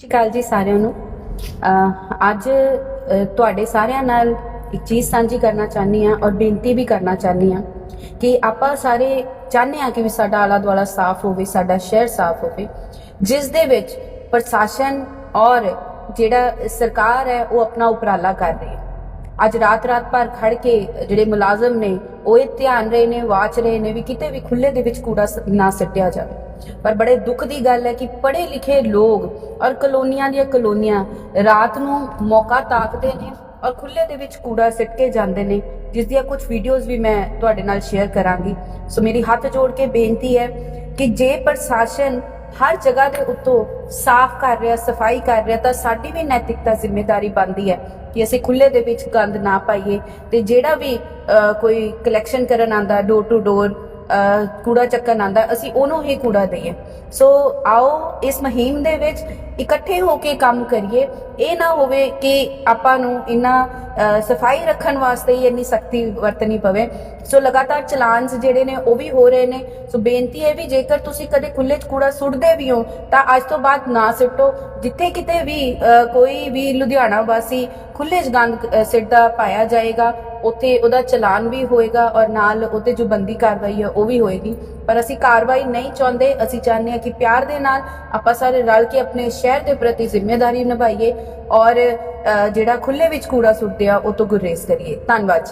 ਸਤਿ ਸ਼੍ਰੀ ਅਕਾਲ ਜੀ ਸਾਰਿਆਂ ਨੂੰ। ਅੱਜ ਤੁਹਾਡੇ ਸਾਰਿਆਂ ਨਾਲ ਇੱਕ ਚੀਜ਼ ਸਾਂਝੀ ਕਰਨਾ ਚਾਹਨੀ ਆ ਔਰ ਬੇਨਤੀ ਵੀ ਕਰਨਾ ਚਾਹਨੀ ਆ ਕਿ ਆਪਾਂ ਸਾਰੇ ਚਾਹੁੰਦੇ ਆ ਕਿ ਵੀ ਸਾਡਾ ਆਲਾ ਦੁਆਲਾ ਸਾਫ਼ ਹੋਵੇ, ਸਾਡਾ ਸ਼ਹਿਰ ਸਾਫ਼ ਹੋਵੇ, ਜਿਸ ਦੇ ਵਿੱਚ ਪ੍ਰਸ਼ਾਸਨ ਔਰ ਜਿਹੜਾ ਸਰਕਾਰ ਹੈ, ਉਹ ਆਪਣਾ ਉਪਰਾਲਾ ਕਰ ਰਹੀ ਹੈ। ਅੱਜ ਰਾਤ ਰਾਤ ਭਰ ਖੜ ਕੇ ਜਿਹੜੇ ਮੁਲਾਜ਼ਮ ਨੇ, ਉਹ ਇਹ ਧਿਆਨ ਰਹੇ ਨੇ, ਵਾਚ ਰਹੇ ਨੇ ਵੀ ਕਿਤੇ ਵੀ ਖੁੱਲੇ ਦੇ ਵਿੱਚ ਕੂੜਾ ਸ- ਨਾ ਸੱਟਿਆ ਜਾਵੇ। ਪਰ ਬੜੇ ਦੁੱਖ ਦੀ ਗੱਲ ਹੈ ਕਿ ਪੜ੍ਹੇ ਲਿਖੇ ਲੋਕ ਔਰ ਕਲੋਨੀਆਂ ਦੀਆਂ ਕਲੋਨੀਆਂ ਰਾਤ ਨੂੰ ਮੌਕਾ ਤਾਕਦੇ ਨੇ ਔਰ ਖੁੱਲੇ ਦੇ ਵਿੱਚ ਕੂੜਾ ਸਿੱਟ ਕੇ ਜਾਂਦੇ ਨੇ, ਜਿਸ ਦੀਆਂ ਕੁਝ ਵੀਡੀਓਜ਼ ਵੀ ਮੈਂ ਤੁਹਾਡੇ ਨਾਲ ਸ਼ੇਅਰ ਕਰਾਂਗੀ। ਸੋ ਮੇਰੀ ਹੱਥ ਜੋੜ ਕੇ ਬੇਨਤੀ ਹੈ ਕਿ ਜੇ ਪ੍ਰਸ਼ਾਸਨ ਹਰ ਜਗ੍ਹਾ ਦੇ ਉੱਤੋਂ ਸਾਫ਼ ਕਰ ਰਿਹਾ, ਸਫ਼ਾਈ ਕਰ ਰਿਹਾ, ਤਾਂ ਸਾਡੀ ਵੀ ਨੈਤਿਕਤਾ ਜ਼ਿੰਮੇਵਾਰੀ ਬਣਦੀ ਹੈ ਕਿ ਅਸੀਂ ਖੁੱਲੇ ਦੇ ਵਿੱਚ ਗੰਦ ਨਾ ਪਾਈਏ ਤੇ ਜਿਹੜਾ ਵੀ ਕੋਈ ਕਲੈਕਸ਼ਨ ਕਰਨ ਆਂਦਾ ਡੋਰ ਟੂ ਡੋਰ ਕੂੜਾ ਚੱਕਣ ਆਂਦਾ, ਅਸੀਂ ਉਹਨੂੰ ਹੀ ਕੂੜਾ ਦਈਏ। ਸੋ ਆਓ, ਇਸ ਮੁਹਿੰਮ ਦੇ ਵਿੱਚ ਇਕੱਠੇ ਹੋ ਕੇ ਕੰਮ ਕਰੀਏ। ਇਹ ਨਾ ਹੋਵੇ ਕਿ ਆਪਾਂ ਨੂੰ ਇਨਾ ਸਫ਼ਾਈ ਰੱਖਣ ਵਾਸਤੇ ਹੀ ਇੰਨੀ ਸਖਤੀ ਵਰਤਣੀ ਪਵੇ। ਸੋ ਲਗਾਤਾਰ ਚਲਾਨਸ ਜਿਹੜੇ ਨੇ, ਉਹ ਵੀ ਹੋ ਰਹੇ ਨੇ। ਸੋ ਬੇਨਤੀ ਹੈ ਵੀ, ਜੇਕਰ ਤੁਸੀਂ ਕਦੇ ਖੁੱਲੇ 'ਚ ਕੂੜਾ ਸੁੱਟਦੇ ਵੀ ਹੋ, ਤਾਂ ਅੱਜ ਤੋਂ ਬਾਅਦ ਨਾ ਸਿੱਟੋ। ਜਿੱਥੇ ਕਿਤੇ ਵੀ ਕੋਈ ਵੀ ਲੁਧਿਆਣਾ ਵਾਸੀ ਖੁੱਲੇ 'ਚ ਗੰਦ ਸਿੱਟਦਾ ਪਾਇਆ ਜਾਏਗਾ ਉੱਥੇ ਉਹਦਾ ਚਲਾਨ ਵੀ ਹੋਏਗਾ ਔਰ ਨਾਲ ਉਹਤੇ ਜੋ ਬੰਦੀ ਕਾਰਵਾਈ ਹੈ ਉਹ ਵੀ ਹੋਏਗੀ। ਪਰ ਅਸੀਂ ਕਾਰਵਾਈ ਨਹੀਂ ਚਾਹੁੰਦੇ, ਅਸੀਂ ਚਾਹੁੰਦੇ ਹਾਂ ਕਿ ਪਿਆਰ ਦੇ ਨਾਲ ਆਪਾਂ ਸਾਰੇ ਰਲ ਕੇ ਆਪਣੇ ਸ਼ਹਿਰ ਦੇ ਪ੍ਰਤੀ ਜ਼ਿੰਮੇਵਾਰੀ ਨਿਭਾਈਏ ਔਰ ਜਿਹੜਾ ਖੁੱਲੇ ਵਿੱਚ ਕੂੜਾ ਸੁੱਟਦੇ ਆ, ਉਹ ਤੋਂ ਗੁਰੇਜ਼ ਕਰੀਏ। ਧੰਨਵਾਦ ਜੀ।